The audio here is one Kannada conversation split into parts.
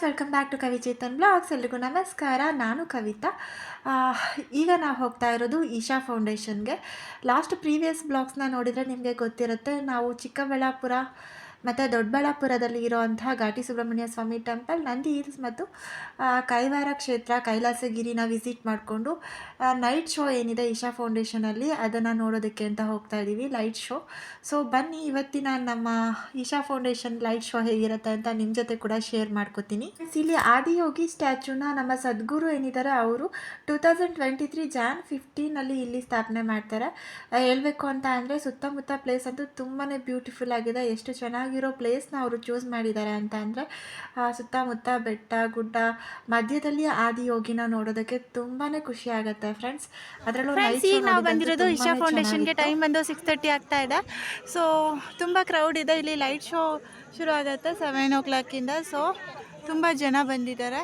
ಫ್ರೆಂಡ್ಸ್ ವೆಲ್ಕಮ್ ಬ್ಯಾಕ್ ಟು ಕವಿ ಚೇತನ್ ಬ್ಲಾಗ್ಸ್ ಎಲ್ರಿಗೂ ನಮಸ್ಕಾರ. ನಾನು ಕವಿತಾ. ಈಗ ನಾವು ಹೋಗ್ತಾ ಇರೋದು ಈಶಾ ಫೌಂಡೇಶನ್ಗೆ ಲಾಸ್ಟ್ ಪ್ರೀವಿಯಸ್ ಬ್ಲಾಗ್ಸ್ನ ನೋಡಿದರೆ ನಿಮಗೆ ಗೊತ್ತಿರುತ್ತೆ, ನಾವು ಚಿಕ್ಕಬಳ್ಳಾಪುರ ಮತ್ತು ದೊಡ್ಡಬಳ್ಳಾಪುರದಲ್ಲಿ ಇರೋವಂಥ ಘಾಟಿ ಸುಬ್ರಹ್ಮಣ್ಯ ಸ್ವಾಮಿ ಟೆಂಪಲ್ ನಂದಿ ಹಿಲ್ಸ್ ಮತ್ತು ಕೈವಾರ ಕ್ಷೇತ್ರ, ಕೈಲಾಸಗಿರಿನ ವಿಸಿಟ್ ಮಾಡಿಕೊಂಡು ನೈಟ್ ಶೋ ಏನಿದೆ ಇಶಾ ಫೌಂಡೇಶನಲ್ಲಿ ಅದನ್ನು ನೋಡೋದಕ್ಕೆ ಅಂತ ಹೋಗ್ತಾ ಇದ್ದೀವಿ ಲೈಟ್ ಶೋ. ಸೊ ಬನ್ನಿ ಇವತ್ತಿನ ನಮ್ಮ ಇಶಾ ಫೌಂಡೇಶನ್ ಲೈಟ್ ಶೋ ಹೇಗಿರುತ್ತೆ ಅಂತ ನಿಮ್ಮ ಜೊತೆ ಕೂಡ ಶೇರ್ ಮಾಡ್ಕೋತೀನಿ. ಇಲ್ಲಿ ಆದಿಯೋಗಿ ಸ್ಟ್ಯಾಚ್ಯೂನ ನಮ್ಮ ಸದ್ಗುರು ಏನಿದ್ದಾರೆ ಅವರು two thousand twenty three Jan ಫಿಫ್ಟೀನಲ್ಲಿ ಇಲ್ಲಿ ಸ್ಥಾಪನೆ ಮಾಡ್ತಾರೆ. ಹೇಳಬೇಕು ಅಂತ ಅಂದರೆ ಸುತ್ತಮುತ್ತ ಪ್ಲೇಸ್ ಅಂತೂ ತುಂಬಾ ಬ್ಯೂಟಿಫುಲ್ ಆಗಿದೆ, ಎಷ್ಟು ಚೆನ್ನಾಗಿರೋ ಪ್ಲೇಸ್ನ ಅವರು ಚೂಸ್ ಮಾಡಿದ್ದಾರೆ ಅಂತ ಅಂದರೆ ಸುತ್ತಮುತ್ತ ಬೆಟ್ಟ ಗುಡ್ಡ ಮಧ್ಯದಲ್ಲಿ ಆದಿಯೋಗಿನ ನೋಡೋದಕ್ಕೆ ತುಂಬಾ ಖುಷಿ ಆಗುತ್ತೆ ಫ್ರೆಂಡ್ಸ್ ಅದರಲ್ಲೂ ಈಗ ನಾವು ಬಂದಿರೋದು ಇಶಾ ಫೌಂಡೇಶನ್ಗೆ ಟೈಮ್ ಬಂದು ಸಿಕ್ಸ್ ತರ್ಟಿ ಆಗ್ತಾ ಇದೆ. ಸೊ ತುಂಬ ಕ್ರೌಡ್ ಇದೆ. ಇಲ್ಲಿ ಲೈಟ್ ಶೋ ಶುರು ಆಗುತ್ತೆ ಸೆವೆನ್ ಓ ಕ್ಲಾಕಿಂದ ಸೊ ತುಂಬ ಜನ ಬಂದಿದ್ದಾರೆ.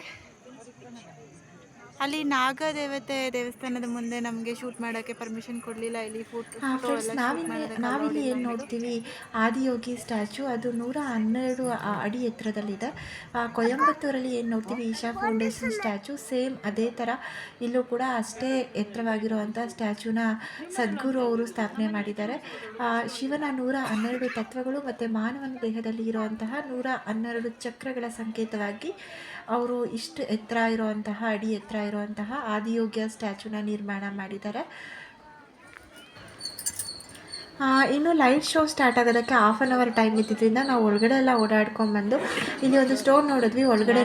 ಅಲ್ಲಿ ನಾಗದೇವತೆ ದೇವಸ್ಥಾನದ ಮುಂದೆ ನಮಗೆ ಶೂಟ್ ಮಾಡೋಕ್ಕೆ ಪರ್ಮಿಷನ್ ಕೊಡಲಿಲ್ಲ. ಇಲ್ಲಿ ಫೋಟೋ ನಾವಿಲ್ಲಿ ನಾವಿಲ್ಲಿ ಏನು ನೋಡ್ತೀವಿ? ಆದಿಯೋಗಿ ಸ್ಟ್ಯಾಚು ಅದು ನೂರ ಹನ್ನೆರಡು ಅಡಿ ಎತ್ತರದಲ್ಲಿದೆ. ಕೊಯಂಬತ್ತೂರಲ್ಲಿ ಏನು ನೋಡ್ತೀವಿ? ಈಶಾ ಫೌಂಡೇಶನ್ ಸ್ಟ್ಯಾಚು ಸೇಮ್ ಅದೇ ಥರ ಇಲ್ಲೂ ಕೂಡ ಅಷ್ಟೇ ಎತ್ತರವಾಗಿರುವಂಥ ಸ್ಟ್ಯಾಚುನ ಸದ್ಗುರು ಅವರು ಸ್ಥಾಪನೆ ಮಾಡಿದ್ದಾರೆ. ಶಿವನ ನೂರ ಹನ್ನೆರಡು ತತ್ವಗಳು ಮತ್ತು ಮಾನವನ ದೇಹದಲ್ಲಿ ಇರುವಂತಹ ನೂರ ಹನ್ನೆರಡು ಚಕ್ರಗಳ ಸಂಕೇತವಾಗಿ ಅವರು ಇಷ್ಟು ಎತ್ತರ ಇರುವಂತಹ, ಅಡಿ ಎತ್ತರ ಇರುವಂತಹ ಆದಿಯೋಗ್ಯ ಸ್ಟ್ಯಾಚುನ ನಿರ್ಮಾಣ ಮಾಡಿದ್ದಾರೆ. ಇನ್ನು ಲೈಟ್ ಶೋ ಸ್ಟಾರ್ಟ್ ಆಗೋದಕ್ಕೆ ಹಾಫ್ ಆನ್ ಅವರ್ ಟೈಮ್ ಇದ್ದಿದ್ದರಿಂದ ನಾವು ಒಳಗಡೆ ಎಲ್ಲ ಓಡಾಡ್ಕೊಂಡ್ಬಂದು, ಇಲ್ಲಿ ಒಂದು ಸ್ಟೋರ್ ನೋಡಿದ್ವಿ. ಒಳಗಡೆ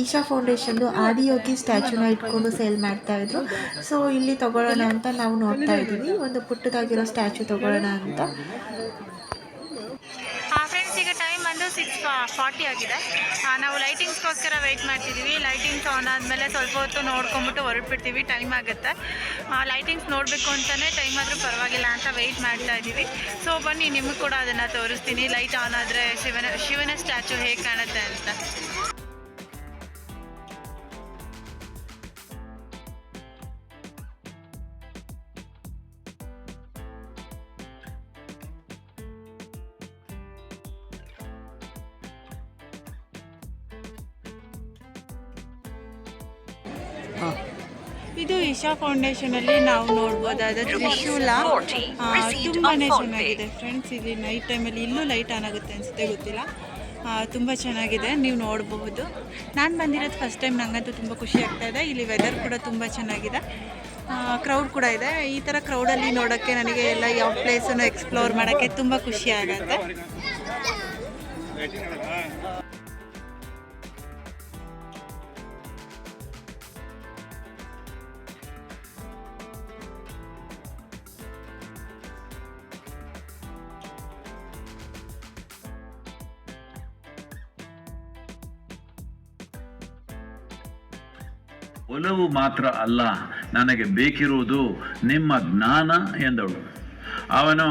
ಈಶಾ ಫೌಂಡೇಶನ್ದು ಆದಿಯೋಗಿ ಸ್ಟ್ಯಾಚುನ ಇಟ್ಕೊಂಡು ಸೇಲ್ ಮಾಡ್ತಾ ಇದ್ರು. ಸೊ ಇಲ್ಲಿ ತೊಗೊಳ್ಳೋಣ ಅಂತ ನಾವು ನೋಡ್ತಾ ಇದ್ದೀವಿ. ಒಂದು ಪುಟ್ಟದಾಗಿರೋ ಸ್ಟ್ಯಾಚು ತಗೊಳ್ಳೋಣ ಅಂತ ಫ್ರೆಂಡ್ಸ್ ಈಗ ಟೈಮ್ ಬಂದು ಸಿಕ್ಸ್ ಫಾರ್ಟಿ ಆಗಿದೆ. ಆ, ನಾವು ಲೈಟಿಂಗ್ಸ್ಗೋಸ್ಕರ ವೆಯ್ಟ್ ಮಾಡ್ತಿದ್ದೀವಿ ಲೈಟಿಂಗ್ಸ್ ಆನ್ ಆದಮೇಲೆ ಸ್ವಲ್ಪ ಹೊತ್ತು ನೋಡ್ಕೊಂಬಿಟ್ಟು ಹೊರಟ್ಬಿಡ್ತೀವಿ. ಟೈಮ್ ಆಗುತ್ತೆ. ಲೈಟಿಂಗ್ಸ್ ನೋಡಬೇಕು ಅಂತಲೇ ಟೈಮ್ ಆದರೂ ಪರವಾಗಿಲ್ಲ ಅಂತ ವೆಯ್ಟ್ ಮಾಡ್ತಾ ಇದ್ದೀವಿ ಸೊ ಬನ್ನಿ ನಿಮಗೆ ಕೂಡ ಅದನ್ನು ತೋರಿಸ್ತೀನಿ. ಲೈಟ್ ಆನ್ ಆದರೆ ಶಿವನ ಶಿವನ ಸ್ಟ್ಯಾಚು ಹೇಗೆ ಕಾಣುತ್ತೆ ಅಂತ. ಇದು ಇಶಾ ಫೌಂಡೇಶನಲ್ಲಿ ನಾವು ನೋಡ್ಬೋದಾದ ತ್ರಿಶೂಲ. ತುಂಬಾನೇ ಚೆನ್ನಾಗಿದೆ ಫ್ರೆಂಡ್ಸ್ ಇಲ್ಲಿ ನೈಟ್ ಟೈಮಲ್ಲಿ ಇಲ್ಲೂ ಲೈಟ್ ಆನ್ ಆಗುತ್ತೆ ಅನಿಸುತ್ತೆ ಗೊತ್ತಿಲ್ಲ. ತುಂಬ ಚೆನ್ನಾಗಿದೆ ನೀವು ನೋಡಬಹುದು ನಾನು ಬಂದಿರೋದು ಫಸ್ಟ್ ಟೈಮ್ ನನಗಂತೂ ತುಂಬ ಖುಷಿ ಆಗ್ತಾ ಇದೆ. ಇಲ್ಲಿ ವೆದರ್ ಕೂಡ ತುಂಬ ಚೆನ್ನಾಗಿದೆ. ಕ್ರೌಡ್ ಕೂಡ ಇದೆ. ಈ ಥರ ಕ್ರೌಡಲ್ಲಿ ನೋಡೋಕ್ಕೆ ನನಗೆ ಎಲ್ಲ ಯಾವ ಪ್ಲೇಸನ್ನು ಎಕ್ಸ್ಪ್ಲೋರ್ ಮಾಡೋಕ್ಕೆ ತುಂಬ ಖುಷಿ ಆಗುತ್ತೆ. ಒಲವು ಮಾತ್ರ ಅಲ್ಲ, ನನಗೆ ಬೇಕಿರುವುದು ನಿಮ್ಮ ಜ್ಞಾನ ಎಂದಳು. ಅವನು,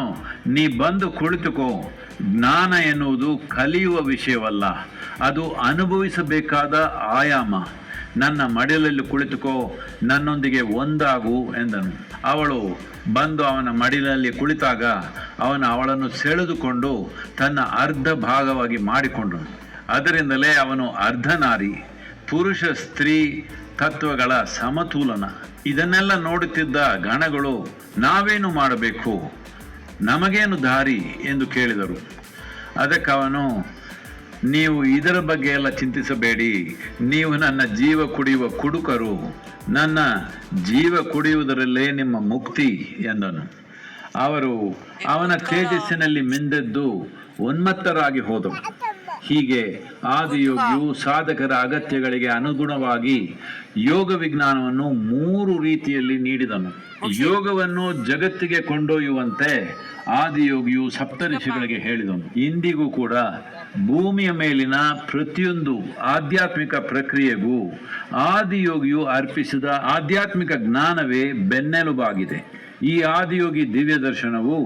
ನೀ ಬಂದು ಕುಳಿತುಕೋ, ಜ್ಞಾನ ಎನ್ನುವುದು ಕಲಿಯುವ ವಿಷಯವಲ್ಲ, ಅದು ಅನುಭವಿಸಬೇಕಾದ ಆಯಾಮ. ನನ್ನ ಮಡಿಲಲ್ಲಿ ಕುಳಿತುಕೋ, ನನ್ನೊಂದಿಗೆ ಒಂದಾಗು ಎಂದನು. ಅವಳು ಬಂದು ಅವನ ಮಡಿಲಲ್ಲಿ ಕುಳಿತಾಗ, ಅವನು ಅವಳನ್ನು ಸೆಳೆದುಕೊಂಡು ತನ್ನ ಅರ್ಧ ಭಾಗವಾಗಿ ಮಾಡಿಕೊಂಡನು. ಅದರಿಂದಲೇ ಅವನು ಅರ್ಧನಾರಿ, ಪುರುಷ ಸ್ತ್ರೀ ತತ್ವಗಳ ಸಮತೋಲನ. ಇದನ್ನೆಲ್ಲ ನೋಡುತ್ತಿದ್ದ ಗಣಗಳು ನಾವೇನು ಮಾಡಬೇಕು? ನಮಗೇನು ದಾರಿ ಎಂದು ಕೇಳಿದರು. ಅದಕ್ಕೆ ಅವನು ನೀವು ಇದರ ಬಗ್ಗೆ ಎಲ್ಲ ಚಿಂತಿಸಬೇಡಿ. ನೀವು ನನ್ನ ಜೀವ ಕುಡಿಯುವ ಕುಡುಕರು. ನನ್ನ ಜೀವ ಕುಡಿಯುವುದರಲ್ಲೇ ನಿಮ್ಮ ಮುಕ್ತಿ ಎಂದನು. ಅವರು ಅವನ ತೇಜಸ್ಸಿನಲ್ಲಿ ಮಿಂದೆದ್ದು ಉನ್ಮತ್ತರಾಗಿ ಹೋದರು. ಹೀಗೆ ಆದಿಯೋಗಿಯು ಸಾಧಕರ ಅಗತ್ಯಗಳಿಗೆ ಅನುಗುಣವಾಗಿ ಯೋಗ ವಿಜ್ಞಾನವನ್ನು ಮೂರು ರೀತಿಯಲ್ಲಿ ನೀಡಿದನು. ಯೋಗವನ್ನು ಜಗತ್ತಿಗೆ ಕೊಂಡೊಯ್ಯುವಂತೆ ಆದಿಯೋಗಿಯು ಸಪ್ತಋಷಿಗಳಿಗೆ ಹೇಳಿದನು. ಇಂದಿಗೂ ಕೂಡ ಭೂಮಿಯ ಮೇಲಿನ ಪ್ರತಿಯೊಂದು ಆಧ್ಯಾತ್ಮಿಕ ಪ್ರಕ್ರಿಯೆಗೂ ಆದಿಯೋಗಿಯು ಅರ್ಪಿಸಿದ ಆಧ್ಯಾತ್ಮಿಕ ಜ್ಞಾನವೇ ಬೆನ್ನೆಲುಬಾಗಿದೆ. ಈ ಆದಿಯೋಗಿ ದಿವ್ಯ ದರ್ಶನವು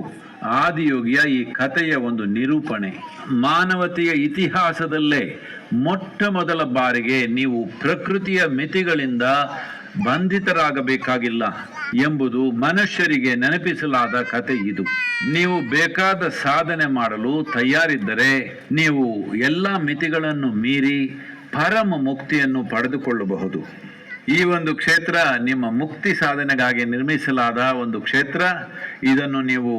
ಆದಿಯೋಗಿಯ ಈ ಕಥೆಯ ಒಂದು ನಿರೂಪಣೆ. ಮಾನವತೆಯ ಇತಿಹಾಸದಲ್ಲೇ ಮೊಟ್ಟ ಮೊದಲ ಬಾರಿಗೆ ನೀವು ಪ್ರಕೃತಿಯ ಮಿತಿಗಳಿಂದ ಬಂಧಿತರಾಗಬೇಕಾಗಿಲ್ಲ ಎಂಬುದು ಮನುಷ್ಯರಿಗೆ ನೆನಪಿಸಲಾದ ಕತೆ ಇದು. ನೀವು ಬೇಕಾದ ಸಾಧನೆ ಮಾಡಲು ತಯಾರಿದ್ದರೆ ನೀವು ಎಲ್ಲ ಮಿತಿಗಳನ್ನು ಮೀರಿ ಪರಮ ಮುಕ್ತಿಯನ್ನು ಪಡೆದುಕೊಳ್ಳಬಹುದು. ಈ ಒಂದು ಕ್ಷೇತ್ರ ನಿಮ್ಮ ಮುಕ್ತಿ ಸಾಧನೆಗಾಗಿ ನಿರ್ಮಿಸಲಾದ ಒಂದು ಕ್ಷೇತ್ರ. ಇದನ್ನು ನೀವು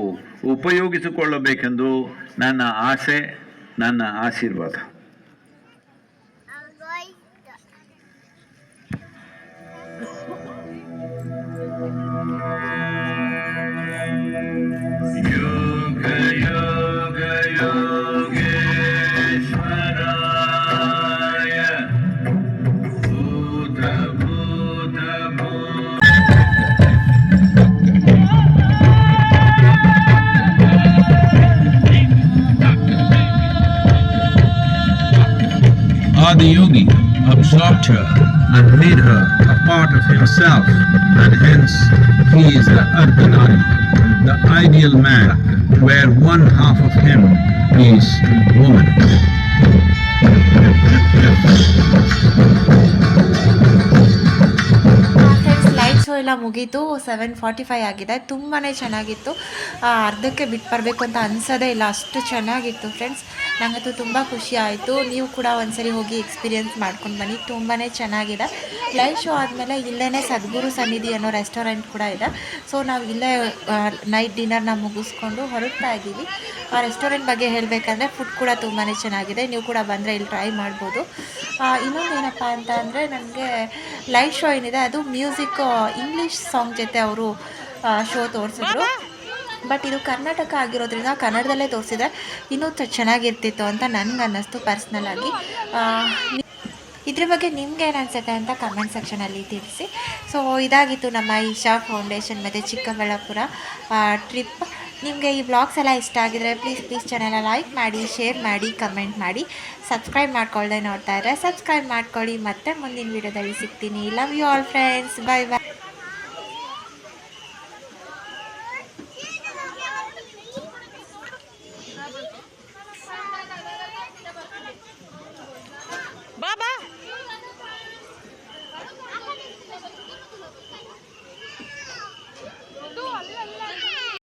ಉಪಯೋಗಿಸಿಕೊಳ್ಳಬೇಕೆಂದು ನನ್ನ ಆಸೆ, ನನ್ನ ಆಶೀರ್ವಾದ. Adiyogi absorbed her and made her a part of himself, and hence he is the Ardhanari, the ideal man, where one half of him is woman. Show ಎಲ್ಲ ಮುಗೀತು ಸೆವೆನ್ ಫಾರ್ಟಿ ಫೈವ್ ಆಗಿದೆ ತುಂಬಾ ಚೆನ್ನಾಗಿತ್ತು ಅರ್ಧಕ್ಕೆ ಬಿಟ್ಟು ಬರಬೇಕು ಅಂತ ಅನ್ಸೋದೇ ಇಲ್ಲ ಅಷ್ಟು ಚೆನ್ನಾಗಿತ್ತು ಫ್ರೆಂಡ್ಸ್ ನನಗಂತೂ ತುಂಬ ಖುಷಿ ಆಯಿತು. ನೀವು ಕೂಡ ಒಂದ್ಸರಿ ಹೋಗಿ ಎಕ್ಸ್ಪೀರಿಯೆನ್ಸ್ ಮಾಡ್ಕೊಂಡು ಬನ್ನಿ. ತುಂಬಾ ಚೆನ್ನಾಗಿದೆ. ಲೈವ್ ಶೋ ಆದಮೇಲೆ ಇಲ್ಲೇ ಸದ್ಗುರು ಸನ್ನಿಧಿ ಅನ್ನೋ ರೆಸ್ಟೋರೆಂಟ್ ಕೂಡ ಇದೆ. ಸೊ ನಾವು ಇಲ್ಲೇ ನೈಟ್ ಡಿನ್ನರ್ನ ಮುಗಿಸ್ಕೊಂಡು ಹೊರಡ್ತಾ ಇದ್ದೀವಿ. ಆ ರೆಸ್ಟೋರೆಂಟ್ ಬಗ್ಗೆ ಹೇಳಬೇಕಂದ್ರೆ ಫುಡ್ ಕೂಡ ತುಂಬಾ ಚೆನ್ನಾಗಿದೆ. ನೀವು ಕೂಡ ಬಂದರೆ ಇಲ್ಲಿ ಟ್ರೈ ಮಾಡ್ಬೋದು. ಇನ್ನೊಂದು ಏನಪ್ಪ ಅಂತ ಅಂದರೆ ನನಗೆ ಲೈವ್ ಶೋ ಏನಿದೆ, ಅದು ಮ್ಯೂಸಿಕ್ ಇಂಗ್ಲೀಷ್ ಸಾಂಗ್ ಜೊತೆ ಅವರು ಶೋ ತೋರಿಸಿದ್ರು. ಬಟ್ ಇದು ಕರ್ನಾಟಕ ಆಗಿರೋದ್ರಿಂದ ಕನ್ನಡದಲ್ಲೇ ತೋರಿಸಿದ್ರೆ ಇನ್ನೂ ಚೆನ್ನಾಗಿರ್ತಿತ್ತು ಅಂತ ನನಗೆ ಅನ್ನಿಸ್ತು ಪರ್ಸ್ನಲಾಗಿ ಇದ್ರ ಬಗ್ಗೆ ನಿಮ್ಗೆ ಏನು ಅನ್ಸುತ್ತೆ ಅಂತ ಕಮೆಂಟ್ ಸೆಕ್ಷನಲ್ಲಿ ತಿಳಿಸಿ. ಸೊ ಇದಾಗಿತ್ತು ನಮ್ಮ ಈಶಾ ಫೌಂಡೇಶನ್ ಮತ್ತು ಚಿಕ್ಕಬಳ್ಳಾಪುರ ಟ್ರಿಪ್ ನಿಮಗೆ ಈ ಬ್ಲಾಗ್ಸ್ ಎಲ್ಲ ಇಷ್ಟ ಆಗಿದ್ರೆ ಪ್ಲೀಸ್ ಪ್ಲೀಸ್ ಚಾನೆಲ್ ಲೈಕ್ ಮಾಡಿ ಶೇರ್ ಮಾಡಿ ಕಮೆಂಟ್ ಮಾಡಿ. ಸಬ್ಸ್ಕ್ರೈಬ್ ಮಾಡ್ಕೊಳ್ಳದೆ ನೋಡ್ತಾ ಇದ್ರೆ ಸಬ್ಸ್ಕ್ರೈಬ್ ಮಾಡ್ಕೊಳ್ಳಿ. ಮತ್ತೆ ಮುಂದಿನ ವೀಡಿಯೋದಲ್ಲಿ ಸಿಗ್ತೀನಿ. Love you all friends bye bye